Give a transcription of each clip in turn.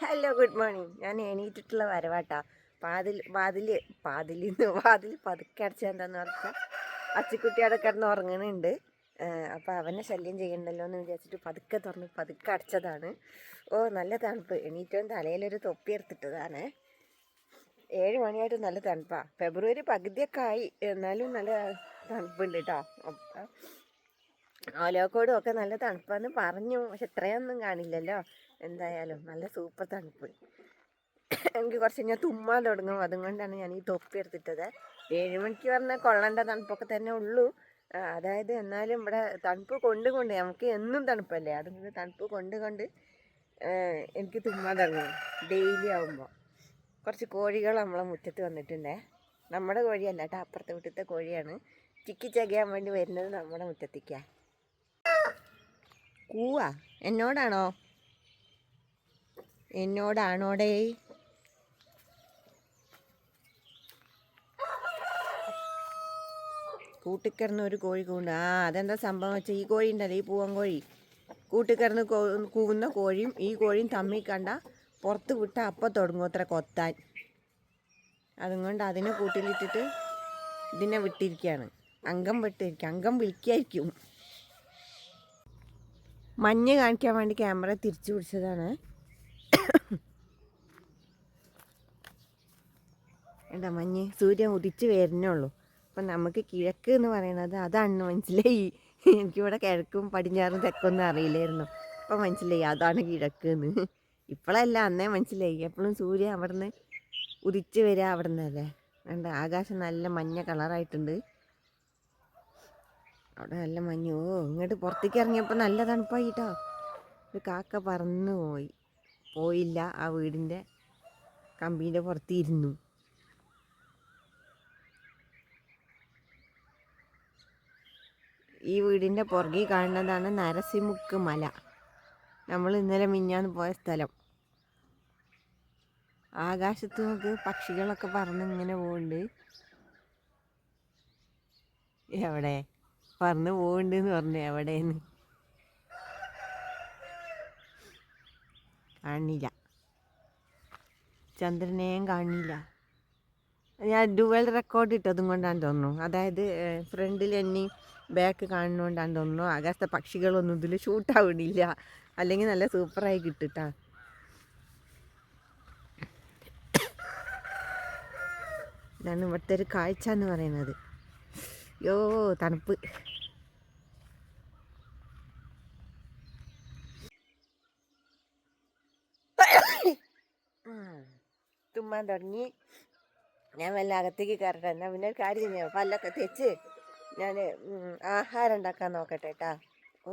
Hello good morning ഞാൻ എണീറ്റിട്ടുള്ള വരവാട്ടാ. പാതിൽ വാതിൽ പാതിൽ വാതിൽ പതുക്കെ അടച്ചെന്താന്ന് പറഞ്ഞാൽ അച്ചിക്കുട്ടി അവിടെ കിടന്ന് ഉറങ്ങുന്നുണ്ട്. അപ്പോൾ അവനെ ശല്യം ചെയ്യണ്ടല്ലോ എന്ന് വിചാരിച്ചിട്ട് പതുക്കെ തുറന്ന് പതുക്കെ അടച്ചതാണ്. ഓ നല്ല തണുപ്പ്. എണീറ്റവും തലയിലൊരു തൊപ്പി എടുത്തിട്ടതാണ്. ഏഴ് മണിയായിട്ട് നല്ല തണുപ്പാണ് ഫെബ്രുവരി പകുതിയൊക്കെ ആയി. എന്നാലും നല്ല തണുപ്പുണ്ട് കേട്ടോ ഓലോക്കോടും ഒക്കെ നല്ല തണുപ്പാന്ന് പറഞ്ഞു. പക്ഷെ ഇത്രയൊന്നും കാണില്ലല്ലോ. എന്തായാലും നല്ല സൂപ്പർ തണുപ്പ്. എനിക്ക് കുറച്ച് കഴിഞ്ഞാൽ തുമ്മാൻ തുടങ്ങും. അതുകൊണ്ടാണ് ഞാൻ ഈ തൊപ്പി എടുത്തിട്ടത്. ഏഴുമണിക്ക് പറഞ്ഞാൽ കൊള്ളേണ്ട തണുപ്പൊക്കെ തന്നെ ഉള്ളൂ. അതായത് എന്നാലും ഇവിടെ തണുപ്പ് കൊണ്ട് കൊണ്ട് നമുക്ക് എന്നും തണുപ്പല്ലേ? അതുകൊണ്ട് തണുപ്പ് കൊണ്ട് കൊണ്ട് എനിക്ക് തുമ്മാൻ തുടങ്ങും. ഡെയിലി ആകുമ്പോൾ കുറച്ച് കോഴികൾ നമ്മളെ മുറ്റത്ത് വന്നിട്ടുണ്ടേ. നമ്മുടെ കോഴിയല്ല കേട്ടോ അപ്പുറത്തെ വീട്ടിലത്തെ കോഴിയാണ്. ചിക്കി ചകയാൻ വേണ്ടി വരുന്നത് നമ്മുടെ മുറ്റത്തേക്കാ. കൂവാ. എന്നോടാണോ? എന്നോടാണോടേ? കൂട്ടിക്കിടന്ന് ഒരു കോഴി കൂണ്ട് ആ അതെന്താ സംഭവം വെച്ചാൽ ഈ കോഴി ഉണ്ടല്ലോ ഈ പൂവൻ കോഴി. കൂട്ടിക്കിടന്ന് കൂവുന്ന കോഴിയും ഈ കോഴിയും തമ്മിൽ കണ്ട പുറത്ത് വിട്ട അപ്പം തുടങ്ങും അത്ര കൊത്താൻ. അതുകൊണ്ട് അതിനെ കൂട്ടിലിട്ടിട്ട് ഇതിനെ വിട്ടിരിക്കുകയാണ്. അംഗം വിട്ടിരിക്കുക അംഗം വിളിക്കായിരിക്കും. മഞ്ഞ് കാണിക്കാൻ വേണ്ടി ക്യാമറ തിരിച്ചു പിടിച്ചതാണ്. എന്താ മഞ്ഞ് സൂര്യൻ ഉദിച്ച് വരുന്നുള്ളൂ അപ്പം നമുക്ക് കിഴക്ക് എന്ന് പറയുന്നത് അതാണ് മനസ്സിലായി. എനിക്കിവിടെ കിഴക്കും പടിഞ്ഞാറും തെക്കൊന്നും അറിയില്ലായിരുന്നു. അപ്പം മനസ്സിലായി അതാണ് കിഴക്ക് എന്ന് ഇപ്പോഴല്ല അന്നേ മനസ്സിലായി. എപ്പോഴും സൂര്യൻ അവിടുന്ന് ഉദിച്ച് വരിക അവിടെ നിന്നല്ലേ വേണ്ട ആകാശം നല്ല മഞ്ഞ കളറായിട്ടുണ്ട്. അവിടെ നല്ല മഞ്ഞു. ഓ ഇങ്ങോട്ട് പുറത്തേക്ക് ഇറങ്ങിയപ്പോൾ നല്ല തണുപ്പായിട്ടോ. ഒരു കാക്ക പറന്നു പോയി. പോയില്ല ആ വീടിന്റെ കമ്പീന്റെ പുറത്ത് ഇരുന്നു. ഈ വീടിന്റെ പുറകിൽ കാണുന്നതാണ് നരസിമുക്ക് മല. നമ്മൾ ഇന്നലെ മിഞ്ഞാന്ന് പോയ സ്ഥലം. ആകാശത്ത് നമുക്ക് പക്ഷികളൊക്കെ പറന്ന് ഇങ്ങനെ പോകുന്നുണ്ട് എവിടെ? പറന്ന് പോകുന്നുണ്ടെന്ന് പറഞ്ഞു എവിടെയെന്ന് കാണില്ല. ചന്ദ്രനെയും കാണില്ല. ഞാൻ ഡുവൽ റെക്കോർഡ് ഇട്ടതും കൊണ്ടാണ് തോന്നുന്നു. അതായത് ഫ്രണ്ടിൽ എന്നെ ബാക്ക് കാണുന്നതുകൊണ്ടാണ് തോന്നുന്നു. ആകാശത്തെ പക്ഷികളൊന്നും ഇതിൽ ഷൂട്ടാവണില്ല അല്ലെങ്കിൽ നല്ല സൂപ്പറായി കിട്ടിട്ടാ. ഇതാണ് ഇവിടുത്തെ ഒരു കാഴ്ച എന്ന് പറയുന്നത്. യോ തണുപ്പ്. തുമ്മാൻ തുടങ്ങി. ഞാൻ വല്ല അകത്തേക്ക് കയറട്ടെ. എന്നാൽ പിന്നെ ഒരു കാര്യം ചെയ്യാം. പല്ലൊക്കെ തെച്ച് ഞാൻ ആഹാരം ഉണ്ടാക്കാൻ നോക്കട്ടെ കേട്ടാ ഓ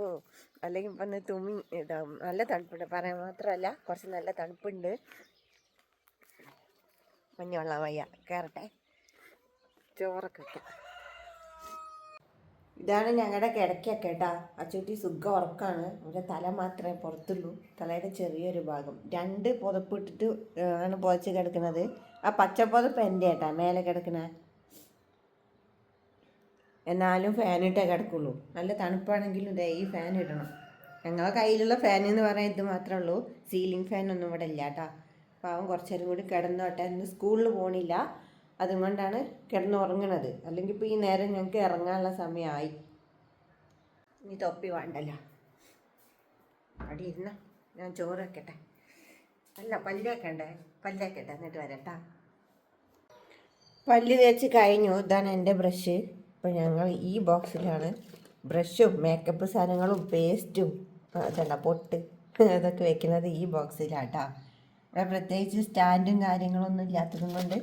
അല്ലെങ്കിൽ ഇപ്പം തുമ്മി ഇതാവും നല്ല തണുപ്പുണ്ട്. പറയാൻ മാത്രമല്ല കുറച്ച് നല്ല തണുപ്പുണ്ട്. മഞ്ഞവെള്ളം വയ്യ. കയറട്ടെ. ചോറൊക്കെ വെക്കാം. ഇതാണ് ഞങ്ങളുടെ കിടക്കൊക്കെ കേട്ടാ അച്ചൂട്ടി സുഖം ഉറക്കാണ്. അവരുടെ തല മാത്രമേ പുറത്തുള്ളൂ. തലയുടെ ചെറിയൊരു ഭാഗം. രണ്ട് പുതപ്പിട്ടിട്ട് ആണ് പുതച്ച് കിടക്കുന്നത്. ആ പച്ച പുതപ്പ് എന്റെ ഏട്ടാ മേലെ കിടക്കണ. എന്നാലും ഫാനിട്ടേ കിടക്കുള്ളൂ. നല്ല തണുപ്പാണെങ്കിലും ഇതേ ഈ ഫാൻ ഇടണം. ഞങ്ങളെ കയ്യിലുള്ള ഫാൻ എന്ന് പറയാൻ ഇത് മാത്രമേ ഉള്ളൂ. സീലിംഗ് ഫാനൊന്നും ഇവിടെ ഇല്ല കേട്ടാ പാവം കുറച്ചേരം കൂടി കിടന്നോട്ടെ. ഇന്ന് സ്കൂളിൽ പോണില്ല. അതുകൊണ്ടാണ് കിടന്നുറങ്ങണത്. അല്ലെങ്കിൽ ഇപ്പോൾ ഈ നേരം ഞങ്ങൾക്ക് ഇറങ്ങാനുള്ള സമയമായി ഇനി തൊപ്പി വേണ്ടല്ലോ. അവിടെ ഇരുന്ന ഞാൻ ചോറ് വെക്കട്ടെ. അല്ല പല്ലേക്കണ്ടേ പല്ലേക്കട്ടെ എന്നിട്ട് വരട്ടാ പല്ല് തേച്ച് കഴിഞ്ഞു. ഇതാണ് എന്റെ ബ്രഷ്. ഇപ്പോൾ ഞങ്ങൾ ഈ ബോക്സിലാണ് ബ്രഷും മേക്കപ്പ് സാധനങ്ങളും പേസ്റ്റും അതല്ല പൊട്ട് അതൊക്കെ വെക്കുന്നത് ഈ ബോക്സിലാട്ടാ ഇവിടെ പ്രത്യേകിച്ച് സ്റ്റാൻഡും കാര്യങ്ങളൊന്നും ഇല്ലാത്തതും കൊണ്ട്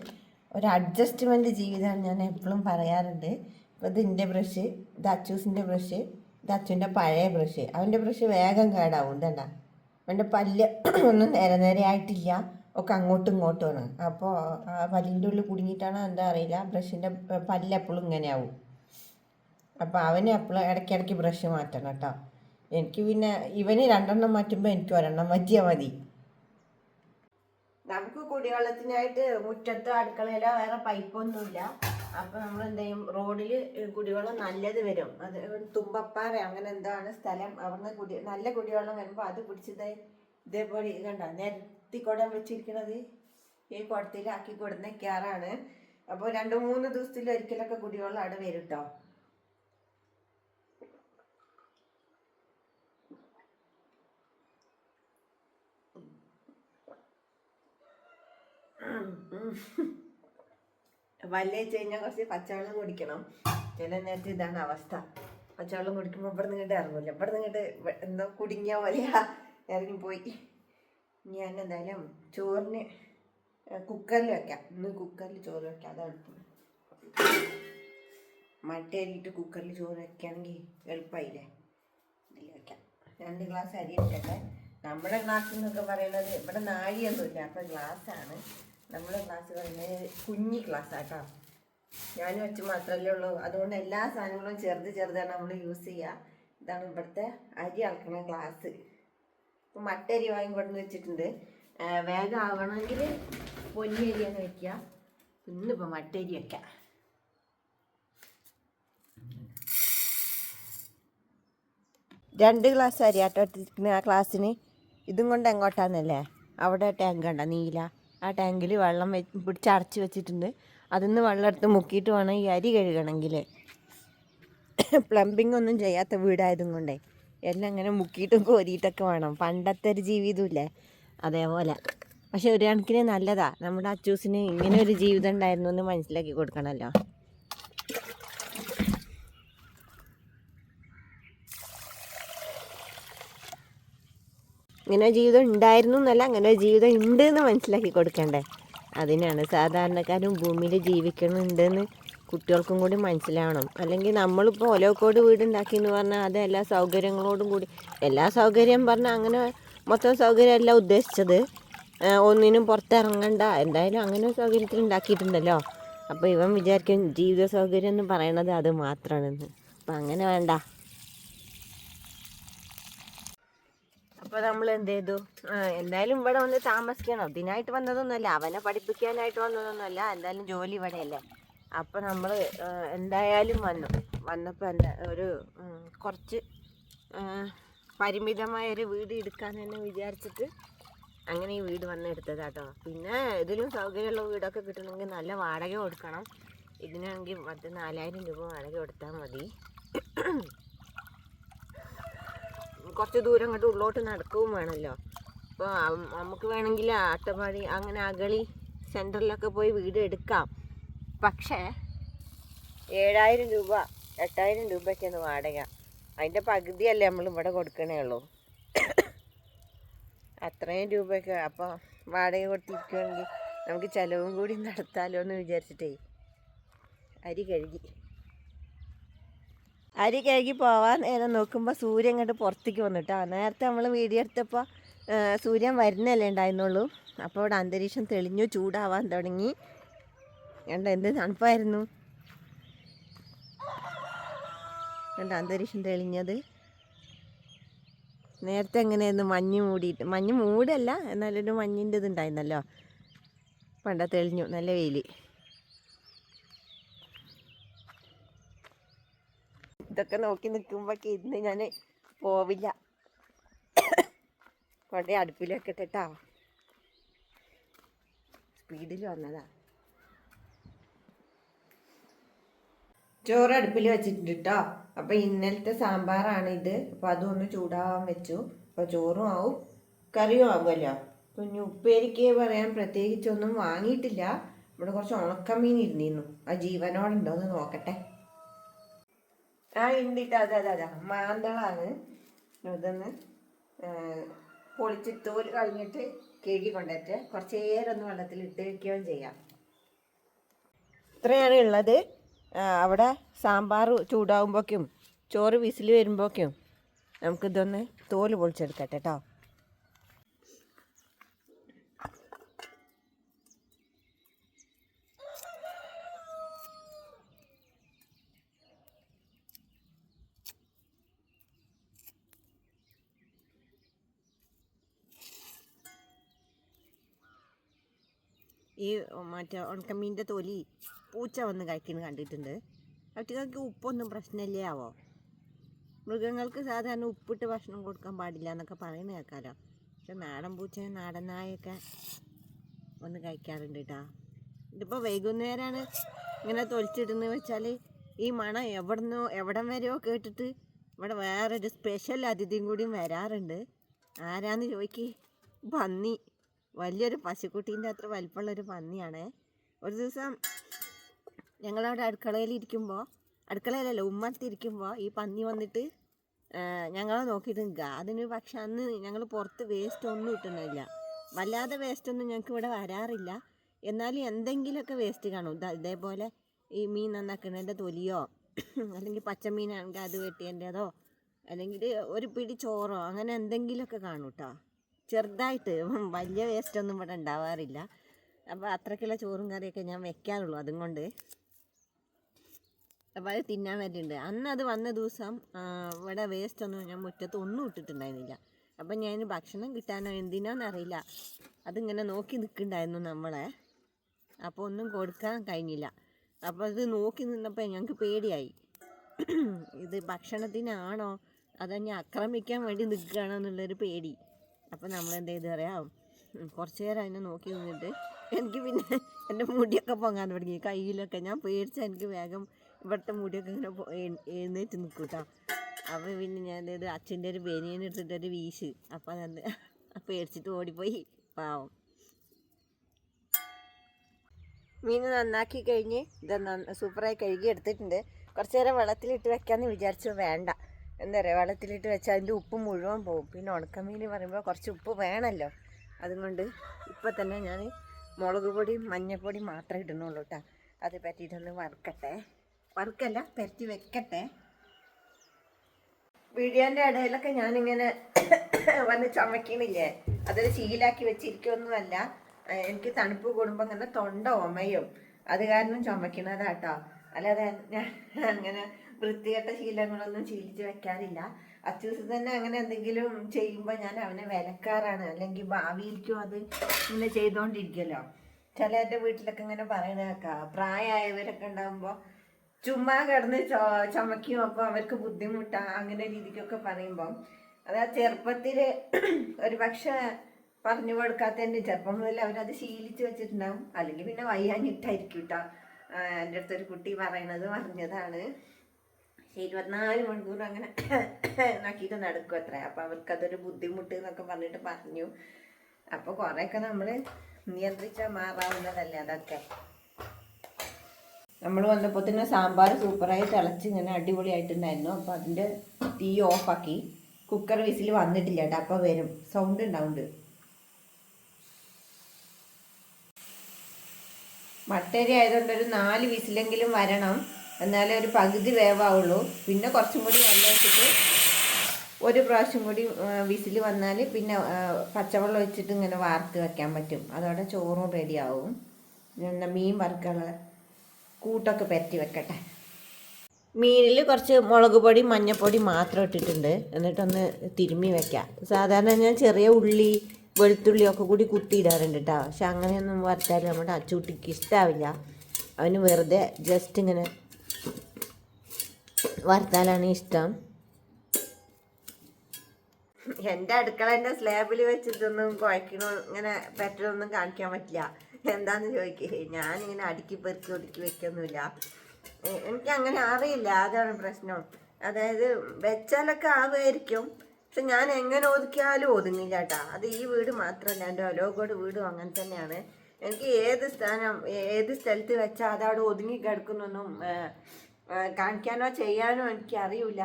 ഒരു അഡ്ജസ്റ്റ്മെന്റ് ജീവിതമാണ് ഞാൻ എപ്പോഴും പറയാറുണ്ട്. അപ്പോൾ ഇത് എന്റെ ബ്രഷ് ഇത് അച്ചൂസിന്റെ ബ്രഷ് ഇത് അച്ചുവിന്റെ പഴയ ബ്രഷ് അവന്റെ ബ്രഷ് വേഗം കേടാവും ഇതണ്ട. അവന്റെ പല്ല് ഒന്നും നേരെ നേരെ ആയിട്ടില്ല. ഒക്കെ അങ്ങോട്ടും ഇങ്ങോട്ടുമാണ് അപ്പോൾ ആ പല്ലിന്റെ ഉള്ളിൽ കുടുങ്ങിയിട്ടാണോ എന്താ അറിയില്ല. ബ്രഷിന്റെ പല്ല് എപ്പോഴും ഇങ്ങനെയാവും. അപ്പോൾ അവന് എപ്പോഴും ഇടയ്ക്കിടയ്ക്ക് ബ്രഷ് മാറ്റണം കേട്ടോ. എനിക്ക് പിന്നെ ഇവന് രണ്ടെണ്ണം മാറ്റുമ്പോൾ എനിക്ക് ഒരെണ്ണം മാറ്റിയാൽ മതി. നമുക്ക് കുടിവെള്ളത്തിനായിട്ട് മുറ്റത്തോ അടുക്കളയിലോ വേറെ പൈപ്പൊന്നുമില്ല അപ്പൊ നമ്മൾ എന്ത് ചെയ്യും? റോഡിൽ കുടിവെള്ളം നല്ലത് വരും. അത് തുമ്പപ്പാറ അങ്ങനെ എന്താണ് സ്ഥലം. അവിടുന്ന് കുടി നല്ല കുടിവെള്ളം വരുമ്പോൾ അത് പിടിച്ചത് ഇതേപോലെ ഇതുണ്ട? നിരത്തി കുടം വെച്ചിരിക്കണത് ഈ കുടത്തിലാക്കി കൊടുന്നേക്കാറാണ് അപ്പോൾ രണ്ട് മൂന്ന് ദിവസത്തിൽ ഒരിക്കലൊക്കെ കുടിവെള്ളം അവിടെ വരും കേട്ടോ വല്ലേച്ച് കഴിഞ്ഞാൽ കുറച്ച് പച്ചവെള്ളം കുടിക്കണം. ചില നേരത്തെ ഇതാണ് അവസ്ഥ. പച്ചവെള്ളം കുടിക്കുമ്പോൾ ഇവിടെ നിന്നിട്ട് ഇറങ്ങില്ല ഇവിടെ നിന്നിട്ട് എന്തോ കുടുങ്ങിയ പോലെയാ. ഇറങ്ങിപ്പോയി ഞാൻ എന്തായാലും ചോറിന് കുക്കറിൽ വെക്കാം. ഇന്ന് കുക്കറിൽ ചോറ് വെക്കാം. അതാണ് മട്ടേരിയിട്ട് കുക്കറിൽ ചോറ് വെക്കുകയാണെങ്കിൽ എളുപ്പമായില്ലേ ഇതിൽ വെക്കാം. രണ്ട് ഗ്ലാസ് അരി ഇട്ടട്ടെ നമ്മുടെ ഗ്ലാസ് എന്നൊക്കെ പറയുന്നത് ഇവിടെ നാഴിയൊന്നുമില്ല അപ്പം ഗ്ലാസ്സാണ്. നമ്മുടെ ക്ലാസ് പറയുന്നത് കുഞ്ഞി ക്ലാസ് ആട്ടോ ഞാൻ വെച്ച് മാത്രമല്ലേ ഉള്ളൂ. അതുകൊണ്ട് എല്ലാ സാധനങ്ങളും ചെറുത് ചെറുതാണ് നമ്മൾ യൂസ് ചെയ്യുക ഇതാണ് ഇവിടുത്തെ അരി അളക്കണ ക്ലാസ് ഇപ്പം മട്ടരി വാങ്ങിക്കൊണ്ടു വെച്ചിട്ടുണ്ട്. വേഗം ആവണമെങ്കിൽ പൊന്നി അരിയാണ് വെക്കുക ഇന്നിപ്പോൾ മട്ടരി വെക്കാം. രണ്ട് ഗ്ലാസ് അരിയാട്ടോ എടുത്തിരിക്കുന്ന ആ ക്ലാസ്സിന് ഇതും കൊണ്ട് എങ്ങോട്ടാന്നല്ലേ? അവിടെ ടാങ്ക് കണ്ട നീല. ആ ടാങ്കിൽ വെള്ളം പിടിച്ച് അടച്ച് വെച്ചിട്ടുണ്ട്. അതിൽ നിന്ന് വെള്ളം എടുത്ത് മുക്കിയിട്ട് വേണം ഈ അരി കഴുകണമെങ്കിൽ. പ്ലംബിംഗ് ഒന്നും ചെയ്യാത്ത വീടായതും കൊണ്ടേ എല്ലാം അങ്ങനെ മുക്കിയിട്ടും കോരിയിട്ടൊക്കെ വേണം. പണ്ടത്തെ ഒരു ജീവിതമില്ലേ? അതേപോലെ. പക്ഷെ ഒരു കണക്കിന് നല്ലതാണ് നമ്മുടെ അച്ചൂസിന് ഇങ്ങനെ ഒരു ജീവിതം ഉണ്ടായിരുന്നു എന്ന് മനസ്സിലാക്കി കൊടുക്കണമല്ലോ. ഇങ്ങനെ ജീവിതം ഉണ്ടായിരുന്നു എന്നല്ല അങ്ങനെ ജീവിതം ഉണ്ട് എന്ന് മനസ്സിലാക്കി കൊടുക്കണ്ടേ? അതിനാണ് സാധാരണക്കാരും ഭൂമിയിൽ ജീവിക്കണുണ്ടെന്ന് കുട്ടികൾക്കും കൂടി മനസ്സിലാവണം. അല്ലെങ്കിൽ നമ്മളിപ്പോൾ ഒലോക്കോട് വീടുണ്ടാക്കി എന്ന് പറഞ്ഞാൽ അത് എല്ലാ സൗകര്യങ്ങളോടും കൂടി എല്ലാ സൗകര്യം പറഞ്ഞാൽ അങ്ങനെ മൊത്തം സൗകര്യമല്ല ഉദ്ദേശിച്ചത്. ഒന്നിനും പുറത്തിറങ്ങണ്ട. എന്തായാലും അങ്ങനെ സൗകര്യത്തിൽ ഉണ്ടാക്കിയിട്ടുണ്ടല്ലോ. അപ്പോൾ ഇവൻ വിചാരിക്കും ജീവിത സൗകര്യം എന്ന് പറയണത് അത് മാത്രമാണെന്ന് അപ്പം അങ്ങനെ വേണ്ട. അപ്പോൾ നമ്മൾ എന്ത് ചെയ്തു? എന്തായാലും ഇവിടെ വന്ന് താമസിക്കണം. ഇതിനായിട്ട് വന്നതൊന്നുമല്ല. അവനെ പഠിപ്പിക്കാനായിട്ട് വന്നതൊന്നുമല്ല. എന്തായാലും ജോലി ഇവിടെയല്ലേ. അപ്പോൾ നമ്മൾ എന്തായാലും വന്നു. വന്നപ്പോൾ എന്താ ഒരു കുറച്ച് പരിമിതമായ ഒരു വീട് എടുക്കാൻ തന്നെ വിചാരിച്ചിട്ട് അങ്ങനെ ഈ വീട് വന്നെടുത്തതാട്ടോ പിന്നെ ഇതിലും സൗകര്യമുള്ള വീടൊക്കെ കിട്ടണമെങ്കിൽ നല്ല വാടക കൊടുക്കണം. ഇതിനാണെങ്കിൽ പത്ത് നാലായിരം രൂപ വാടക കൊടുത്താൽ മതി. കുറച്ച് ദൂരം അങ്ങോട്ട് ഉള്ളോട്ട് നടക്കുകയും വേണമല്ലോ. അപ്പോൾ നമുക്ക് വേണമെങ്കിൽ അട്ടപ്പാടി അങ്ങനെ അഗളി സെന്ററിലൊക്കെ പോയി വീട് എടുക്കാം. പക്ഷേ ഏഴായിരം രൂപ എട്ടായിരം രൂപയ്ക്കാണ് വാടക. അതിന്റെ പകുതിയല്ലേ നമ്മൾ ഇവിടെ കൊടുക്കണേ ഉള്ളൂ. അത്രയും രൂപയൊക്കെ അപ്പോൾ വാടക കൊടുത്തിരിക്കുകയാണെങ്കിൽ നമുക്ക് ചിലവും കൂടി നടത്താലോ എന്ന് വിചാരിച്ചിട്ടേ അരി കഴുകി. അരി കഴുകി പോവാൻ നേരം നോക്കുമ്പോൾ സൂര്യൻ കണ്ട് പുറത്തേക്ക് വന്നിട്ടാ. നേരത്തെ നമ്മൾ വീഡിയോ എടുത്തപ്പോൾ സൂര്യൻ വരുന്നല്ലേ ഉണ്ടായിരുന്നുള്ളൂ. അപ്പോൾ ഇവിടെ അന്തരീക്ഷം തെളിഞ്ഞു ചൂടാവാൻ തുടങ്ങി. കണ്ട എന്ത് തണുപ്പായിരുന്നു. കണ്ട അന്തരീക്ഷം തെളിഞ്ഞത്. നേരത്തെ എങ്ങനെയായിരുന്നു? മഞ്ഞ് മൂടിയിട്ട് മഞ്ഞ് മൂടല്ല എന്നാലൊരു മഞ്ഞിന്റെ ഇത് ഉണ്ടായിരുന്നല്ലോ. പണ്ട തെളിഞ്ഞു നല്ല വെയിൽ ഇതൊക്കെ നോക്കി നിൽക്കുമ്പോഴൊക്കെ ഇന്ന് ഞാൻ പോവില്ല. കൊണ്ടേ അടുപ്പിലൊക്കെ ഇട്ടിട്ടാ. സ്പീഡിൽ വന്നതാ. ചോറ് അടുപ്പിൽ വെച്ചിട്ടുണ്ട് അപ്പം ഇന്നലത്തെ സാമ്പാറാണ് ഇത്. അപ്പം അതൊന്ന് ചൂടാവാൻ വെച്ചു. അപ്പോൾ ചോറും ആവും കറിയും ആകുമല്ലോ കുഞ്ഞു ഉപ്പേരിക്ക് പറയാൻ പ്രത്യേകിച്ചൊന്നും വാങ്ങിയിട്ടില്ല. ഇവിടെ കുറച്ച് ഉണക്കമീൻ ഇരുന്നിരുന്നു. ആ ജീവനോടുണ്ടോ എന്ന് നോക്കട്ടെ. ആ ഉണ്ടിട്ട് അതെ അതെ അതെ മാന്തളാണ്. ഇതൊന്ന് പൊളിച്ച് തോൽ കളഞ്ഞിട്ട് കഴുകി കൊണ്ടേറ്റ് കുറച്ച് നേരം വെള്ളത്തിൽ ഇട്ട് വെക്കുകയും ചെയ്യാം. ഇത്രയാണ് ഉള്ളത്. അവിടെ സാമ്പാർ ചൂടാവുമ്പോഴേക്കും ചോറ് വിസിൽ വരുമ്പോഴേക്കും നമുക്കിതൊന്ന് തോൽ പൊളിച്ചെടുക്കട്ടെ കേട്ടോ ഈ മറ്റേ ഉണക്കമീന്റെ തൊലി പൂച്ച വന്ന് കഴിക്കുന്നത് കണ്ടിട്ടുണ്ട്. അവറ്റങ്ങൾക്ക് ഉപ്പൊന്നും പ്രശ്നമില്ലേ ആവോ? മൃഗങ്ങൾക്ക് സാധാരണ ഉപ്പിട്ട് ഭക്ഷണം കൊടുക്കാൻ പാടില്ല എന്നൊക്കെ പറയുന്നത് കേൾക്കാമല്ലോ പക്ഷെ നാടൻ പൂച്ച നാടൻ നായൊക്കെ വന്ന് കഴിക്കാറുണ്ട് കേട്ടോ. ഇതിപ്പോൾ വൈകുന്നേരമാണ് ഇങ്ങനെ തൊലിച്ചിടുന്നത് വെച്ചാൽ ഈ മണം എവിടുന്നോ എവിടം വരെയോ കേട്ടിട്ട് ഇവിടെ വേറൊരു സ്പെഷ്യൽ അതിഥിയും കൂടിയും വരാറുണ്ട്. ആരാന്ന് ചോദിക്ക്? പന്നി. വലിയൊരു പശുക്കുട്ടീന്റെ അത്ര വലിപ്പമുള്ളൊരു പന്നിയാണേ. ഒരു ദിവസം ഞങ്ങളവിടെ അടുക്കളയിൽ ഇരിക്കുമ്പോൾ അടുക്കളയിലല്ല ഉമ്മത്തിരിക്കുമ്പോൾ ഈ പന്നി വന്നിട്ട് ഞങ്ങളെ നോക്കിയിട്ട് നിൽക്കുക അതിന് പക്ഷെ അന്ന് ഞങ്ങൾ പുറത്ത് വേസ്റ്റ് ഒന്നും ഇട്ടുന്നില്ല. വല്ലാതെ വേസ്റ്റ് ഒന്നും ഞങ്ങൾക്ക് ഇവിടെ വരാറില്ല. എന്നാലും എന്തെങ്കിലുമൊക്കെ വേസ്റ്റ് കാണും. ഇത് ഇതേപോലെ ഈ മീൻ നന്നാക്കുന്നതിന്റെ തൊലിയോ അല്ലെങ്കിൽ പച്ചമീനാണെങ്കിൽ അത് വെട്ടിയതോ അല്ലെങ്കിൽ ഒരു പിടി ചോറോ അങ്ങനെ എന്തെങ്കിലുമൊക്കെ കാണും കേട്ടോ ചെറുതായിട്ട് വലിയ വേസ്റ്റ് ഒന്നും ഇവിടെ ഉണ്ടാവാറില്ല. അപ്പോൾ അത്രയ്ക്കുള്ള ചോറും കറിയൊക്കെ ഞാൻ വെക്കാറുള്ളൂ അതും കൊണ്ട് അപ്പോൾ അത് തിന്നാൻ വരുന്നുണ്ട് അന്ന് അത് വന്ന ദിവസം ഇവിടെ വേസ്റ്റ് ഒന്നും ഞാൻ മുറ്റത്ത് ഒന്നും ഇട്ടിട്ടുണ്ടായിരുന്നില്ല. അപ്പം ഞാൻ ഭക്ഷണം കിട്ടാനോ എന്തിനാന്നറിയില്ല അതിങ്ങനെ നോക്കി നിൽക്കുന്നുണ്ടായിരുന്നു നമ്മളെ. അപ്പോൾ ഒന്നും കൊടുക്കാൻ കഴിഞ്ഞില്ല. അപ്പോൾ അത് നോക്കി നിന്നപ്പോൾ ഞങ്ങൾക്ക് പേടിയായി. ഇത് ഭക്ഷണത്തിനാണോ അതെ ഞാൻ ആക്രമിക്കാൻ വേണ്ടി നിൽക്കുകയാണോ എന്നുള്ളൊരു പേടി. അപ്പോൾ നമ്മൾ എന്ത് ചെയ്ത് പറയാം കുറച്ച് നേരം അതിനെ നോക്കി നിന്നിട്ട് എനിക്ക് പിന്നെ എന്റെ മുടിയൊക്കെ പൊങ്ങാൻ തുടങ്ങി. കയ്യിലൊക്കെ ഞാൻ പേടിച്ച എനിക്ക് വേഗം ഇവിടുത്തെ മുടിയൊക്കെ ഇങ്ങനെ എഴുന്നേറ്റ് നിൽക്കും കേട്ടോ അപ്പോൾ പിന്നെ ഞാൻ എന്ത് അച്ഛന്റെ ഒരു ബനിയൻ എടുത്തിട്ടൊരു വീശ്. അപ്പം അത് പേടിച്ചിട്ട് ഓടിപ്പോയി. പാവം. മീൻ നന്നാക്കി കഴിഞ്ഞ് ഇത് സൂപ്പറായി കഴുകി എടുത്തിട്ടുണ്ട്. കുറച്ച് നേരം വെള്ളത്തിലിട്ട് വെക്കാമെന്ന് വിചാരിച്ചു. വേണ്ട. എന്താ പറയുക വെള്ളത്തിലിട്ട് വെച്ചാൽ അതിന്റെ ഉപ്പ് മുഴുവൻ പോകും. പിന്നെ ഉണക്കമീൻ പറയുമ്പോൾ കുറച്ച് ഉപ്പ് വേണമല്ലോ അതുകൊണ്ട് ഇപ്പം തന്നെ ഞാൻ മുളക് പൊടിയും മഞ്ഞൾപ്പൊടിയും മാത്രമേ ഇടുന്നുള്ളൂ കേട്ടോ അത് പറ്റിയിട്ടൊന്ന് വറുക്കട്ടെ. വറുക്കല്ല പരത്തി വെക്കട്ടെ. വീഡിയോന്റെ ഇടയിലൊക്കെ ഞാനിങ്ങനെ വന്ന് ചുമക്കണില്ലേ അതൊരു ശീലാക്കി വെച്ചിരിക്കൊന്നുമല്ല എനിക്ക് തണുപ്പ് കൂടുമ്പോൾ ഇങ്ങനെ തൊണ്ട ഒമയും അത് കാരണം ചുമക്കണതാട്ടോ അല്ലാതെ ഞാൻ അങ്ങനെ വൃത്തികെട്ട ശീലങ്ങളൊന്നും ശീലിച്ച് വെക്കാറില്ല. അച്ചൂസ് തന്നെ അങ്ങനെ എന്തെങ്കിലും ചെയ്യുമ്പോൾ ഞാൻ അവനെ വിലക്കാറാണ്. അല്ലെങ്കിൽ ഭാവിയിലേക്കും അത് ഇങ്ങനെ ചെയ്തുകൊണ്ടിരിക്കുമല്ലോ ചില എന്റെ വീട്ടിലൊക്കെ ഇങ്ങനെ പറയണ കേൾക്കാം പ്രായമായവരൊക്കെ ഉണ്ടാകുമ്പോൾ ചുമ്മാ കിടന്ന് ചോ ചുമക്കും അപ്പോൾ അവർക്ക് ബുദ്ധിമുട്ടാ അങ്ങനെ രീതിക്കൊക്കെ പറയുമ്പോൾ അത് ആ ചെറുപ്പത്തിൽ ഒരു പക്ഷെ പറഞ്ഞു കൊടുക്കാത്തതിന്റെ ചെറുപ്പം മുതൽ അവരത് ശീലിച്ച് വെച്ചിട്ടുണ്ടാവും. അല്ലെങ്കിൽ പിന്നെ വയ്യാഞ്ഞിട്ടായിരിക്കും കേട്ടോ എന്റെ അടുത്തൊരു കുട്ടി പറയണത് പറഞ്ഞതാണ്. പക്ഷേ ഇരുപത്തിനാല് മണിക്കൂർ അങ്ങനെ നോക്കിയിട്ട് നടക്കും അത്ര. അപ്പോൾ അവർക്കതൊരു ബുദ്ധിമുട്ട് എന്നൊക്കെ പറഞ്ഞിട്ട് പറഞ്ഞു. അപ്പോൾ കുറേയൊക്കെ നമ്മൾ നിയന്ത്രിച്ചാൽ മാറാവുന്നതല്ലേ അതൊക്കെ. നമ്മൾ വന്നപ്പോൾ തന്നെ സാമ്പാർ സൂപ്പറായി തിളച്ച് ഇങ്ങനെ അടിപൊളിയായിട്ടുണ്ടായിരുന്നു. അപ്പോൾ അതിന്റെ തീ ഓഫാക്കി കുക്കർ വിസിൽ വന്നിട്ടില്ല കേട്ടോ. അപ്പോൾ വരും. സൗണ്ട് ഉണ്ടാവുന്നുണ്ട്. മട്ടരി ആയതുകൊണ്ട് ഒരു നാല് വിസിലെങ്കിലും വരണം. എന്നാലേ ഒരു പകുതി വേവാവുള്ളൂ. പിന്നെ കുറച്ചും കൂടി വെള്ളം ഒരു പ്രാവശ്യം കൂടി വിസിൽ വന്നാൽ പിന്നെ പച്ചവെള്ളം ഒഴിച്ചിട്ട് ഇങ്ങനെ വാർത്ത് വെക്കാൻ പറ്റും. അതോടെ ചോറും റെഡിയാവും ഞാൻ മീൻ വറുക്കള കൂട്ടൊക്കെ പരത്തി വെക്കട്ടെ. മീനിൽ കുറച്ച് മുളക് പൊടി മഞ്ഞൾപ്പൊടി മാത്രം ഇട്ടിട്ടുണ്ട്. എന്നിട്ടൊന്ന് തിരുമ്മി വെക്കാം. സാധാരണ ഞാൻ ചെറിയ ഉള്ളി വെളുത്തുള്ളി ഒക്കെ കൂടി കുത്തിയിടാറുണ്ട് കേട്ടോ പക്ഷെ അങ്ങനെയൊന്നും വറുത്താൽ നമ്മുടെ അച്ചൂട്ടിക്ക് ഇഷ്ടാവില്ല. അവന് വെറുതെ ജസ്റ്റ് ഇങ്ങനെ വറുത്താലാണ് ഇഷ്ടം. എന്റെ അടുക്കളേന്റെ സ്ലാബിൽ വെച്ചിട്ടൊന്നും കുഴക്കണോ ഇങ്ങനെ പറ്റണൊന്നും കാണിക്കാൻ പറ്റില്ല. എന്താന്ന് ചോദിക്കേ. ഞാനിങ്ങനെ അടുക്കി പെറുക്കി ഒടുക്കി വെക്കൊന്നുമില്ല. എനിക്ക് അങ്ങനെ അറിയില്ല. അതാണ് പ്രശ്നം. അതായത് വെച്ചാലൊക്കെ ആവുമായിരിക്കും. പക്ഷെ ഞാൻ എങ്ങനെ ഒതുക്കിയാലും ഒതുങ്ങില്ല കേട്ടാ. അത് ഈ വീട് മാത്രമല്ല എന്റെ ഒലോകോട് വീടും അങ്ങനെ തന്നെയാണ്. എനിക്ക് ഏത് സ്ഥാനം ഏത് സ്ഥലത്ത് വെച്ചാൽ അതവിടെ ഒതുങ്ങി കിടക്കുന്നൊന്നും കാണിക്കാനോ ചെയ്യാനോ എനിക്ക് അറിയില്ല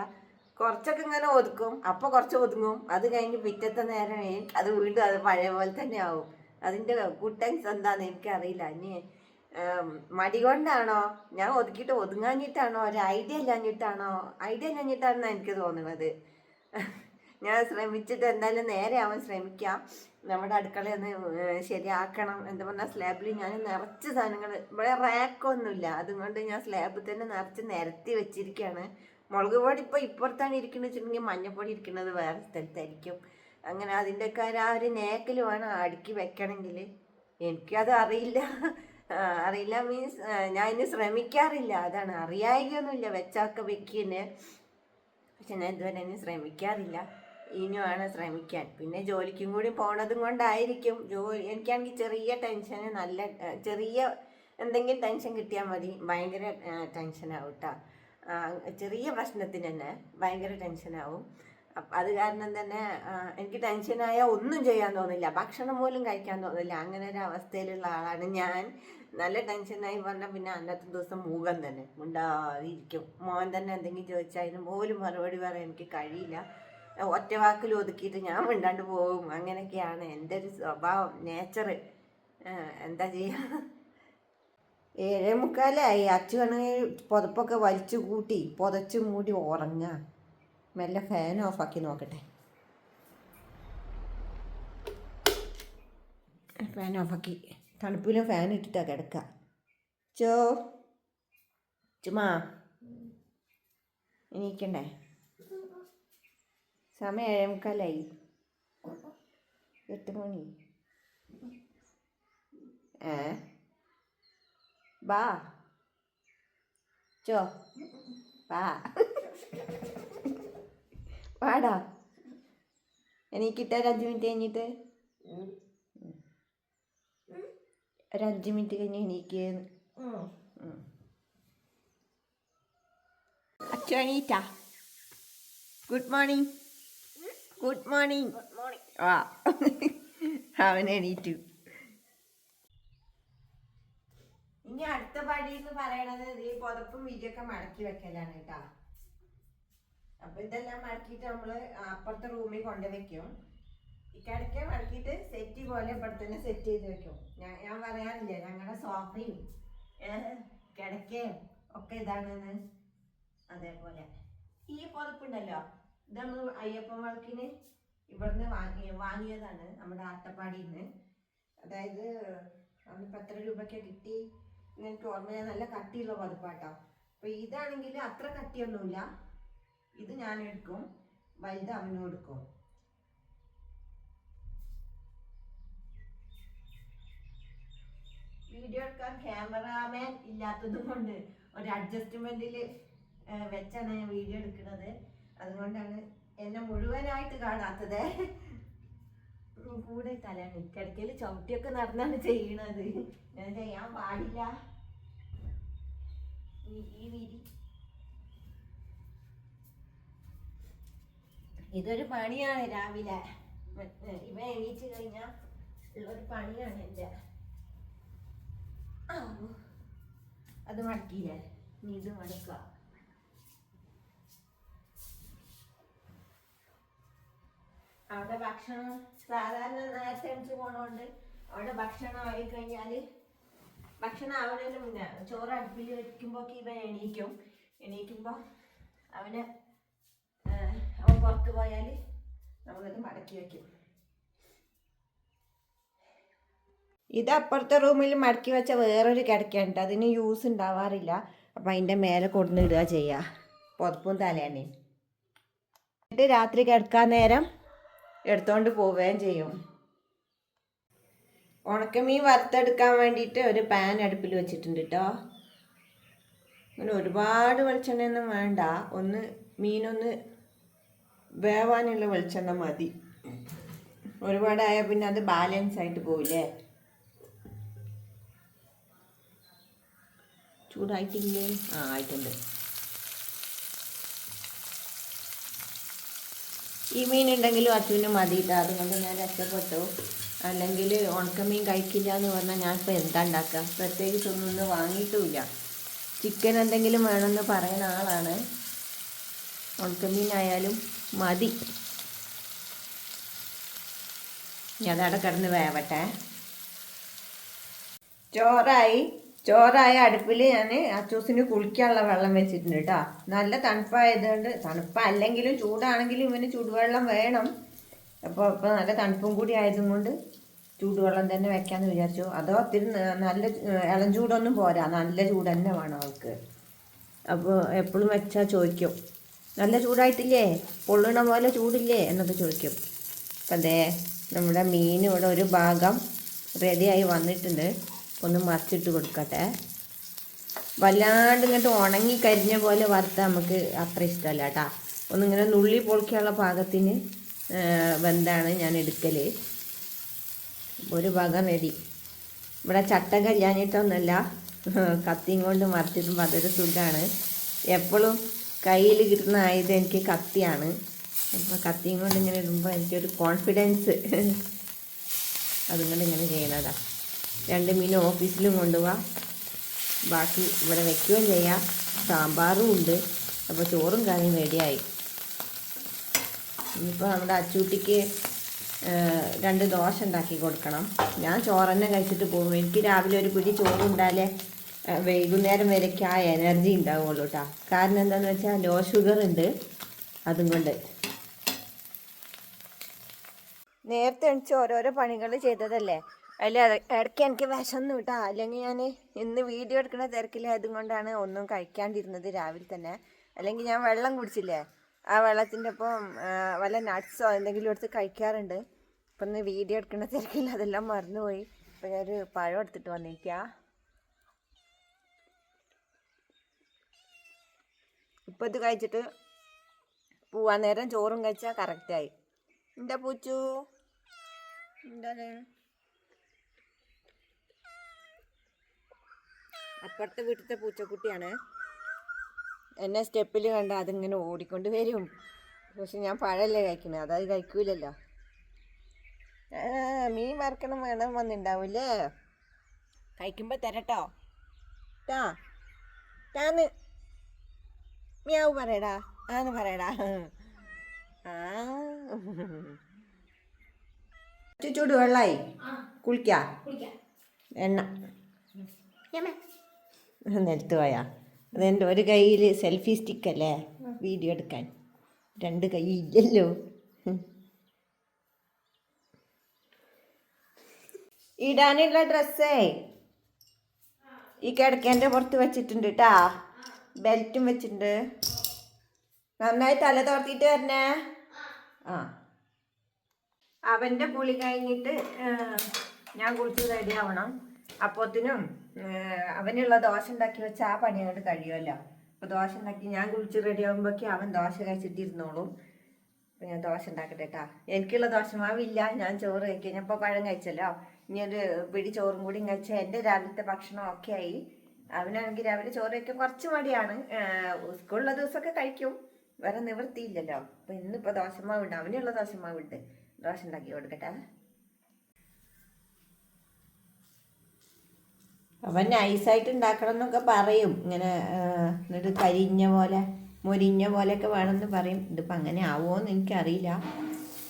കുറച്ചൊക്കെ ഇങ്ങനെ ഒതുക്കും. അപ്പോൾ കുറച്ച് ഒതുങ്ങും. അത് കഴിഞ്ഞ് പിറ്റത്തെ നേരം അത് വീണ്ടും അത് പഴയ പോലെ തന്നെ ആവും. അതിന്റെ കുട്ടൻസ് എന്താന്ന് എനിക്കറിയില്ല. ഇനി മടി കൊണ്ടാണോ? ഞാൻ ഒതുക്കിയിട്ട് ഒതുങ്ങാഞ്ഞിട്ടാണോ? ഒരു ഐഡിയ ഇല്ലാഞ്ഞിട്ടാണോ? ഐഡിയ ഇല്ലാഞ്ഞിട്ടാണെന്നാണ് എനിക്ക് തോന്നുന്നത് ഞാൻ ശ്രമിച്ചിട്ട് എന്തായാലും നേരെ ആവാൻ ശ്രമിക്കാം. നമ്മുടെ അടുക്കളയൊന്ന് ശരിയാക്കണം എന്താ പറഞ്ഞാൽ സ്ലാബിൽ ഞാൻ നിറച്ച് സാധനങ്ങൾ ഇവിടെ റാക്കൊന്നുമില്ല അതുകൊണ്ട് ഞാൻ സ്ലാബിൽ തന്നെ നിറച്ച് നിരത്തി വെച്ചിരിക്കുകയാണ്. മുളക് പൊടി ഇപ്പോൾ ഇപ്പുറത്താണ് ഇരിക്കുന്നത് വെച്ചിട്ടുണ്ടെങ്കിൽ മഞ്ഞപ്പൊടി ഇരിക്കുന്നത് വേറെ സ്ഥലത്തായിരിക്കും. അങ്ങനെ അതിന്റെയൊക്കെ ആ ഒരു നേക്കിൽ വേണം അടുക്കി വെക്കണമെങ്കിൽ. എനിക്കത് അറിയില്ല. അറിയില്ല മീൻസ് ഞാൻ ഇനി ശ്രമിക്കാറില്ല. അതാണ്. അറിയായികയൊന്നുമില്ല വെച്ചാക്കെ വെക്കിന് പക്ഷെ ഞാൻ ഇതുവരെ ഇനി ശ്രമിക്കാറില്ല. ഇനിയുമാണ് ശ്രമിക്കാൻ. പിന്നെ ജോലിക്കും കൂടി പോണതും കൊണ്ടായിരിക്കും. ജോലി എനിക്കാണെങ്കിൽ ചെറിയ ടെൻഷന് നല്ല ചെറിയ എന്തെങ്കിലും ടെൻഷൻ കിട്ടിയാൽ മതി. ഭയങ്കര ടെൻഷനാവും കേട്ടോ ചെറിയ പ്രശ്നത്തിന് തന്നെ ഭയങ്കര ടെൻഷനാവും അത് കാരണം തന്നെ എനിക്ക് ടെൻഷനായാൽ ഒന്നും ചെയ്യാൻ തോന്നില്ല. ഭക്ഷണം പോലും കഴിക്കാൻ തോന്നില്ല. അങ്ങനെ ഒരു അവസ്ഥയിലുള്ള ആളാണ് ഞാൻ. നല്ല ടെൻഷനായി പറഞ്ഞാൽ പിന്നെ അന്നത്തെ ദിവസം മൂകം തന്നെ ഉണ്ടാതിരിക്കും മോൻ തന്നെ എന്തെങ്കിലും ചോദിച്ചാൽ പോലും മറുപടി പറയാൻ എനിക്ക് കഴിയില്ല. ഒറ്റ വാക്കിൽ ഒതുക്കിയിട്ട് ഞാൻ മിണ്ടാണ്ട് പോകും. അങ്ങനെയൊക്കെയാണ് എന്റെ ഒരു സ്വഭാവം നേച്ചർ എന്താ ചെയ്യുക ഏഴേ മുക്കാലായി അച്ചുവാണെങ്കിൽ പുതപ്പൊക്കെ വലിച്ചു കൂട്ടി പുതച്ച് മൂടി ഉറങ്ങുക മെല്ലെ ഫാൻ ഓഫാക്കി നോക്കട്ടെ. ഫാൻ ഓഫാക്കി തണുപ്പിലും ഫാൻ ഇട്ടിട്ടാണ് കിടക്കുക ചോ. ചുമ്മാ. എണീക്കണ്ടേ? സമയം ഏഴേമുക്കാലായി. എട്ട് മണി ഏ? ബാ. ചോ. ബാ. വാടാ. എനിക്ക് ഒരു അഞ്ച് മിനിറ്റ് കഴിഞ്ഞിട്ട്? ഒരു അഞ്ച് മിനിറ്റ് കഴിഞ്ഞ് എനിക്ക് അച്ഛനീറ്റ. Good morning. ഗുഡ് മോർണിംഗ് ആ. അവൻ എണീറ്റു. ഇനി അടുത്ത പടി എന്ന് പറയണത് ഈ പുതപ്പും വീടൊക്കെ മടക്കി വെക്കലാണ് കേട്ടോ. അപ്പൊ ഇതെല്ലാം മടക്കിയിട്ട് നമ്മൾ അപ്പുറത്തെ റൂമിൽ കൊണ്ടുവെക്കും ഈ കിടക്ക മടക്കിയിട്ട് സെറ്റ് പോലെ ഇവിടെ തന്നെ സെറ്റ് ചെയ്ത് വെക്കും. ഞാൻ ഞാൻ പറയാറില്ല ഞങ്ങളുടെ സോഫയും കിടക്കയും ഒക്കെ ഇതാണെന്ന്. അതേപോലെ. ഈ പുതപ്പുണ്ടല്ലോ ഇത് നമ്മൾ അയ്യപ്പൻ വിളക്കിന് ഇവിടുന്ന് വാങ്ങി വാങ്ങിയതാണ് നമ്മുടെ ആട്ടപ്പാടിയിൽ നിന്ന് അതായത് നമ്മളിപ്പോൾ എത്ര രൂപയ്ക്ക് കിട്ടി എനിക്ക് ഓർമ്മയാ നല്ല കട്ടിയുള്ള പതിപ്പാട്ടോ. അപ്പൊ ഇതാണെങ്കിൽ അത്ര കട്ടിയൊന്നുമില്ല. ഇത് ഞാൻ എടുക്കും. വലുത് അവനും എടുക്കും. വീഡിയോ എടുക്കാൻ ക്യാമറാമാൻ ഇല്ലാത്തത് കൊണ്ട് ഒരു അഡ്ജസ്റ്റ്മെന്റിൽ വെച്ചാണ് ഞാൻ വീഡിയോ എടുക്കുന്നത്. അതുകൊണ്ടാണ് എന്നെ മുഴുവനായിട്ട് കാണാത്തത്. കൂടെ തല കിടക്കയിൽ ചവിട്ടിയൊക്കെ നടന്നാണ് ചെയ്യണത്. ഞാൻ ചെയ്യാൻ പാടില്ല. ഈ ഇതൊരു പണിയാണ് രാവിലെ. ഇവ എണീച്ച് കഴിഞ്ഞാൽ ഉള്ളൊരു പണിയാണ് എന്റെ. അത് മടക്കിയില്ലേ? നീ ഇത് മടക്കുക. അവിടെ ഭക്ഷണം സാധാരണ നേരത്തെ എണിച്ച് പോണോണ്ട് അവിടെ ഭക്ഷണം ആയി കഴിഞ്ഞാൽ ഭക്ഷണം ആവണതിന് മുന്നേ ചോറ് അടുപ്പിൽ വെക്കുമ്പോ ഇവൻ എണീക്കും. എണീക്കുമ്പോ അവന് അവൻ പുറത്ത് പോയാൽ നമ്മളത് മടക്കി വെക്കും. ഇത് അപ്പുറത്തെ റൂമിൽ മടക്കി വെച്ച വേറൊരു കിടക്കയുണ്ട്. അതിന് യൂസ് ഉണ്ടാവാറില്ല. അപ്പം അതിന്റെ മേലെ കൊടുന്നിടുക ചെയ്യുക പുതപ്പും തലേണയും എന്നിട്ട് രാത്രി കിടക്കാൻ നേരം എടുത്തോണ്ട് പോവുകയും ചെയ്യും. ഉണക്കമീൻ വറുത്തെടുക്കാൻ വേണ്ടിയിട്ട് ഒരു പാൻ അടുപ്പിൽ വെച്ചിട്ടുണ്ട് കേട്ടോ അങ്ങനെ ഒരുപാട് വെളിച്ചെണ്ണയൊന്നും വേണ്ട. ഒന്ന് മീനൊന്ന് വേവാനുള്ള വെളിച്ചെണ്ണ മതി. ഒരുപാടായാൽ പിന്നെ അത് ബാലൻസ് ആയിട്ട് പോവില്ലേ? ചൂടായിട്ടില്ലേ? ആ ആയിട്ടുണ്ട്. ഈ മീൻ ഉണ്ടെങ്കിലും അച്ഛന് മതിയില്ല അതുകൊണ്ട് ഞാൻ രക്ഷപ്പെട്ടു. അല്ലെങ്കിൽ ഉണക്കമീൻ കഴിക്കില്ല എന്ന് പറഞ്ഞാൽ ഞാൻ ഇപ്പോൾ എന്താ ഉണ്ടാക്കുക പ്രത്യേകിച്ച് ഒന്നും വാങ്ങിയിട്ടുമില്ല ചിക്കൻ എന്തെങ്കിലും വേണമെന്ന് പറയുന്ന ആളാണ്. ഉണക്കമീനായാലും മതി. ഞാൻ അതവിടെ കിടന്ന് വേവട്ടെ. ചോറായി. ചോറായ അടുപ്പിൽ ഞാൻ അച്ചൂസിന് കുളിക്കാനുള്ള വെള്ളം വെച്ചിട്ടുണ്ട് കേട്ടോ നല്ല തണുപ്പായതുകൊണ്ട് തണുപ്പല്ലെങ്കിലും ചൂടാണെങ്കിലും ഇവന് ചൂടുവെള്ളം വേണം. അപ്പോൾ ഇപ്പോൾ നല്ല തണുപ്പും കൂടി ആയതുകൊണ്ട് ചൂടുവെള്ളം തന്നെ വെക്കാമെന്ന് വിചാരിച്ചു. അതോ ഒത്തിരി നല്ല ഇളം ചൂടൊന്നും പോരാ. നല്ല ചൂട് തന്നെ വേണം അവൾക്ക്. അപ്പോൾ എപ്പോഴും വെച്ചാൽ ചോദിക്കും. നല്ല ചൂടായിട്ടില്ലേ? പൊള്ളണ പോലെ ചൂടില്ലേ? എന്നൊക്കെ ചോദിക്കും. അതേ നമ്മുടെ മീൻ ഇവിടെ ഒരു ഭാഗം റെഡിയായി വന്നിട്ടുണ്ട്. ഒന്ന് മറിച്ചിട്ട് കൊടുക്കട്ടെ. വല്ലാണ്ട് ഇങ്ങോട്ട് ഉണങ്ങി കരിഞ്ഞ പോലെ വറുത്ത നമുക്ക് അത്ര ഇഷ്ടമല്ല കേട്ടാ. ഒന്നിങ്ങനെ നുള്ളി പൊളിക്കാനുള്ള പാകത്തിന് വെന്താണ് ഞാൻ എടുക്കൽ ഒരു ഭാഗം റെഡി ഇവിടെ ചട്ട കല്യാണിട്ടൊന്നല്ല കത്തിയും കൊണ്ട് മറിച്ചിടുമ്പോൾ അതൊരു സുഖമാണ് എപ്പോഴും കയ്യിൽ കിട്ടുന്ന ആയുധം എനിക്ക് കത്തിയാണ്. അപ്പോൾ കത്തിയും കൊണ്ട് ഇങ്ങനെ ഇടുമ്പോൾ എനിക്കൊരു കോൺഫിഡൻസ് അതുകൊണ്ട് ഇങ്ങനെ ചെയ്യണതാ. രണ്ട് മീൻ ഓഫീസിലും കൊണ്ടുപോവാം ബാക്കി ഇവിടെ വെക്കുകയും ചെയ്യാം. സാമ്പാറും ഉണ്ട്. അപ്പോൾ ചോറും കറിയും റെഡിയായി. ഇനിയിപ്പോൾ നമ്മുടെ അച്ചൂട്ടിക്ക് രണ്ട് ദോശ ഉണ്ടാക്കി കൊടുക്കണം. ഞാൻ ചോറ് തന്നെ കഴിച്ചിട്ട് പോകും. എനിക്ക് രാവിലെ ഒരു പിടി ചോറ് ഉണ്ടാലേ വൈകുന്നേരം വരയ്ക്ക് ആ എനർജി ഉണ്ടാവുള്ളൂ കേട്ടോ കാരണം എന്താണെന്ന് വെച്ചാൽ ലോ ഷുഗർ ഉണ്ട്. അതും കൊണ്ട്. നേരത്തെ എണിച്ച് ഓരോരോ പണികൾ ചെയ്തതല്ലേ? അതിൽ ഇടയ്ക്ക് എനിക്ക് വിശന്നു കേട്ടോ അല്ലെങ്കിൽ ഞാൻ ഇന്ന് വീഡിയോ എടുക്കുന്ന തിരക്കിലായതും കൊണ്ടാണ് ഒന്നും കഴിക്കാണ്ടിരുന്നത് രാവിലെ തന്നെ. അല്ലെങ്കിൽ ഞാൻ വെള്ളം കുടിച്ചില്ലേ? ആ വെള്ളത്തിന്റെ ഒപ്പം വല്ല നട്ട്സോ എന്തെങ്കിലും എടുത്ത് കഴിക്കാറുണ്ട്. അപ്പം ഇന്ന് വീഡിയോ എടുക്കുന്ന തിരക്കിൽ അതെല്ലാം മറന്നുപോയി. അപ്പം ഞാനൊരു പഴം എടുത്തിട്ട് വന്നിരിക്കുക ഇപ്പം ഇത് കഴിച്ചിട്ട് പോവാൻ നേരം ചോറും കഴിച്ചാൽ കറക്റ്റായി എന്താ പൂച്ചു? എന്താണ് അപ്പുറത്തെ വീട്ടിലത്തെ പൂച്ചക്കുട്ടിയാണ്. എന്നെ സ്റ്റെപ്പിൽ കണ്ട അതിങ്ങനെ ഓടിക്കൊണ്ട് വരും. പക്ഷെ ഞാൻ പഴമല്ലേ കഴിക്കണേ? അതായത് കഴിക്കൂലല്ലോ. മീൻ വറക്കണം വേണം വന്നിണ്ടാവൂലേ കഴിക്കുമ്പോൾ തരട്ടോ. ടാ ടാന്ന് മിയാവ് പറയടാ. ആന്ന് പറയടാ. ആ. ചൂട് വെള്ളമായി കുളിക്കാ. എണ്ണ. നിലത്ത് പോയാ. അതെന്റെ ഒരു കയ്യിൽ സെൽഫി സ്റ്റിക്കല്ലേ? വീഡിയോ എടുക്കാൻ. രണ്ട് കൈ ഇല്ലല്ലോ ഇടാനുള്ള ഡ്രസ്സേ. ഈ കിടക്കേന്റെ പുറത്ത് വെച്ചിട്ടുണ്ട് കേട്ടാ ബെൽറ്റും വെച്ചിട്ടുണ്ട്. നന്നായി തല തോർത്തിട്ട് വരണേ. ആ. അവന്റെ കുളി കഴിഞ്ഞിട്ട് ഞാൻ കുളിച്ച് റെഡി ആവണം. അപ്പോത്തിനും അവനുള്ള ദോശ ഉണ്ടാക്കി വെച്ച ആ പണി അങ്ങോട്ട് കഴിയുമല്ലോ. അപ്പോൾ ദോശ ഉണ്ടാക്കി ഞാൻ കുളിച്ച് റെഡി ആകുമ്പോഴേക്കും അവൻ ദോശ കഴിച്ചിട്ടിരുന്നോളും അപ്പോൾ ഞാൻ ദോശ ഉണ്ടാക്കട്ടെ കേട്ടാ എനിക്കുള്ള ദോശമാവില്ല ഞാൻ ചോറ് കഴിക്കാൻ ഞാൻ ഇപ്പോൾ പഴം കഴിച്ചല്ലോ. ഇനി ഒരു പിടി ചോറും കൂടി കഴിച്ച എന്റെ രാവിലത്തെ ഭക്ഷണം ഒക്കെ ആയി. അവനാണെങ്കിൽ രാവിലെ ചോറ് കഴിക്കാൻ കുറച്ച് മടിയാണ്. സ്കൂളിലെ ദിവസമൊക്കെ കഴിക്കും. വേറെ നിവൃത്തിയില്ലല്ലോ. അപ്പോൾ ഇന്നിപ്പോൾ ദോശമാവുണ്ട്. അവനുള്ള ദോശമാവുണ്ട്. ദോശ ഉണ്ടാക്കി കൊടുക്കട്ടെ. അവൻ നൈസായിട്ട് ഉണ്ടാക്കണം എന്നൊക്കെ പറയും. ഇങ്ങനെ എന്നിട്ട് കരിഞ്ഞ പോലെ മൊരിഞ്ഞ പോലെയൊക്കെ വേണമെന്ന് പറയും. ഇതിപ്പോൾ അങ്ങനെ ആവുമോയെന്ന് എനിക്കറിയില്ല.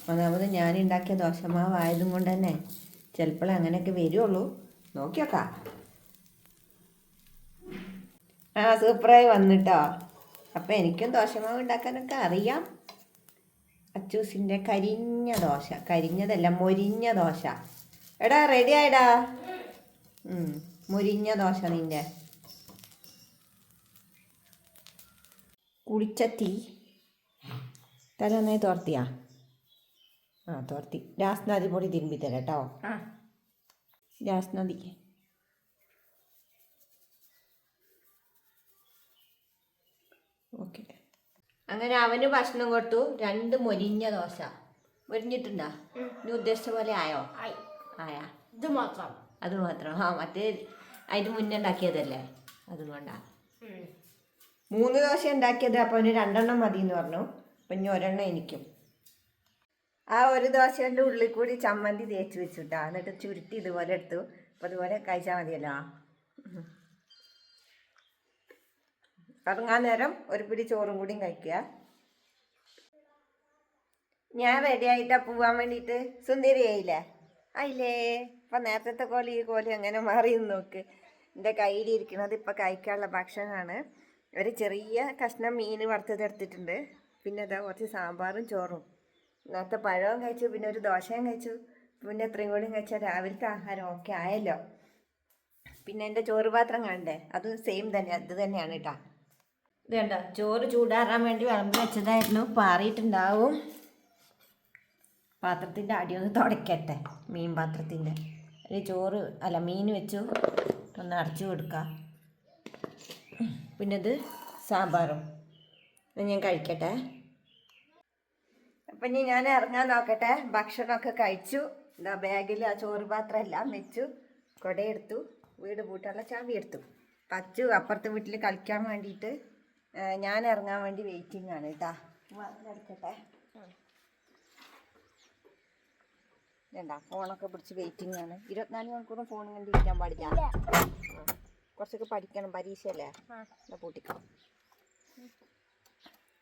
ഒന്നാമത് ഞാൻ ഉണ്ടാക്കിയ ദോശമാവായതും കൊണ്ട് തന്നെ ചിലപ്പോൾ അങ്ങനെയൊക്കെ വരുള്ളൂ. നോക്കിയൊക്കെ. നോക്കാം ആ സൂപ്പറായി വന്നിട്ടോ. അപ്പം എനിക്കും ദോശമാവ് ഉണ്ടാക്കാനൊക്കെ അറിയാം. അച്ചൂസിന്റെ കരിഞ്ഞ ദോശ. കരിഞ്ഞതല്ല മൊരിഞ്ഞ ദോശ. എടാ റെഡി ആയിടാ. മൊരിഞ്ഞ ദോശ നിന്റെ തീ. തല നന്നായി തോർത്തിയാ? ആ തോർത്തി. രാസ്നാദി പൊടി തിരുമ്പി തരാം കേട്ടോ. രാസ്നാദി. ഓക്കെ. അങ്ങനെ അവന് ഭക്ഷണം കൊടുത്തു. രണ്ട് മൊരിഞ്ഞ ദോശ. മൊരിഞ്ഞിട്ടുണ്ടോ? നീ ഉദ്ദേശിച്ച പോലെ ആയോ. ആയാ. ഇത് മാത്രം. അത് മാത്രം ആ മറ്റേ അതിന് മുന്നേ ഉണ്ടാക്കിയതല്ലേ? അതുകൊണ്ടാണ് മൂന്ന് ദോശ ഉണ്ടാക്കിയത് അപ്പോൾ അവന് രണ്ടെണ്ണം മതി എന്ന് പറഞ്ഞു. അപ്പം ഇനി ഒരെണ്ണം എനിക്കും. ആ ഒരു ദോശയുടെ ഉള്ളിൽ കൂടി ചമ്മന്തി തേച്ച് വെച്ചുട്ടാ. എന്നിട്ട് ചുരുട്ടി ഇതുപോലെ എടുത്തു. അപ്പം അതുപോലെ കഴിച്ചാൽ മതിയല്ലോ. ഇറങ്ങാൻ നേരം ഒരു പിടി ചോറും കൂടിയും കഴിക്കുക. ഞാൻ റെഡി ആയിട്ടാ പോവാൻ വേണ്ടിയിട്ട്. സുന്ദരിയായില്ലേ? ആയില്ലേ? ഇപ്പം നേരത്തെ കോലി ഈ കോലി അങ്ങനെ മാറി നോക്ക്. എന്റെ കയ്യിലിരിക്കുന്നത് ഇപ്പം കഴിക്കാനുള്ള ഭക്ഷണമാണ് ഒരു ചെറിയ കഷ്ണം മീൻ വറുത്തതെടുത്തിട്ടുണ്ട് പിന്നെ അതാ കുറച്ച് സാമ്പാറും ചോറും. നേരത്തെ പഴവും കഴിച്ചു പിന്നെ ഒരു ദോശയും കഴിച്ചു. പിന്നെ എത്രയും കൂടി കഴിച്ചാൽ രാവിലത്തെ ആഹാരം ഓക്കെ ആയല്ലോ. പിന്നെ എന്റെ ചോറ് പാത്രം കണ്ടേ? അത് സെയിം തന്നെ അത് തന്നെയാണ് കേട്ടോ ഇത് കണ്ടോ? ചോറ് ചൂടാറാൻ വേണ്ടി വിളമ്പി വെച്ചതായിരുന്നു. പാറിയിട്ടുണ്ടാവും പാത്രത്തിന്റെ അടിയൊന്ന് തുടയ്ക്കട്ടെ മീൻ പാത്രത്തിന്റെ അതിൽ ചോറ് അല്ല മീൻ വെച്ചു. ഒന്ന് അടച്ചു കൊടുക്കുക പിന്നെ ഇത് സാമ്പാറും. ഞാൻ കഴിക്കട്ടെ. അപ്പം ഇനി ഞാൻ ഇറങ്ങാൻ നോക്കട്ടെ. ഭക്ഷണമൊക്കെ കഴിച്ചു. എന്താ ബാഗിൽ ആ ചോറ് പാത്രം എല്ലാം വെച്ചു. കുടയെടുത്തു വീട് പൂട്ടാനുള്ള ചാവി എടുത്തു. പച്ചു അപ്പുറത്തെ വീട്ടിൽ കളിക്കാൻ വേണ്ടിയിട്ട് ഞാൻ ഇറങ്ങാൻ വേണ്ടി വെയിറ്റിംഗ് ആണ് കേട്ടാ. എടുക്കട്ടെ. വേണ്ട ഫോണൊക്കെ പിടിച്ച് വെയിറ്റിംഗ് ആണ്. ഇരുപത്തിനാല് മണിക്കൂറും ഫോൺ കണ്ടിരിക്കാൻ പാടില്ല. കുറച്ചൊക്കെ പഠിക്കണം പരീക്ഷയല്ലേ? എന്നാ പൂട്ടിക്കോ.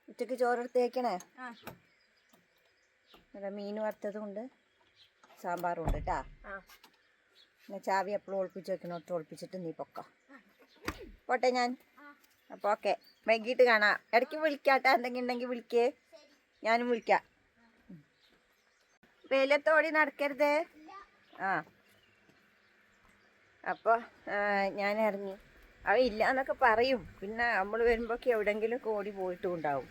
ഉച്ചയ്ക്ക് ചോറെടുത്ത് വയ്ക്കണേ ഇവിടെ മീൻ വറുത്തതും ഉണ്ട് സാമ്പാറും ഉണ്ട് കേട്ടാ പിന്നെ ചാവി എപ്പോഴും ഒളിപ്പിച്ച് വെക്കണോട്ട് ഒളിപ്പിച്ചിട്ട് നീ പൊക്ക. പോട്ടെ ഞാൻ. അപ്പോൾ ഓക്കെ വൈകിട്ട് കാണാം. ഇടയ്ക്ക് വിളിക്കാട്ടെ. എന്തെങ്കിലും ഉണ്ടെങ്കിൽ വിളിക്കേ. ഞാനും വിളിക്കാം. വെയിലത്തോടി നടക്കരുത്. ആ. അപ്പോൾ ഞാൻ ഇറങ്ങി. അവ ഇല്ല എന്നൊക്കെ പറയും. പിന്നെ നമ്മൾ വരുമ്പോഴൊക്കെ എവിടെയെങ്കിലും കോടി പോയിട്ടും ഉണ്ടാവും.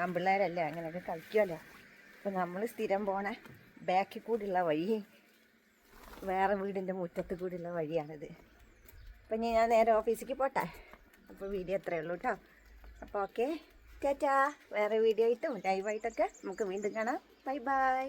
ആൺപിള്ളേരല്ലേ അങ്ങനെയൊക്കെ കളിക്കുമല്ലോ അപ്പം നമ്മൾ സ്ഥിരം പോണ ബാക്കിൽ കൂടിയുള്ള വഴി വേറെ വീടിന്റെ മുറ്റത്ത് കൂടിയുള്ള വഴിയാണിത്. അപ്പം ഇനി ഞാൻ നേരെ ഓഫീസിലേക്ക് പോട്ടെ. അപ്പോൾ വീഡിയോ അത്രയേ ഉള്ളൂ കേട്ടോ അപ്പോൾ ഓക്കെ. ചേച്ചാ വേറെ വീഡിയോ ആയിട്ടും ലൈവായിട്ടൊക്കെ നമുക്ക് വീണ്ടും കാണാം. Bye bye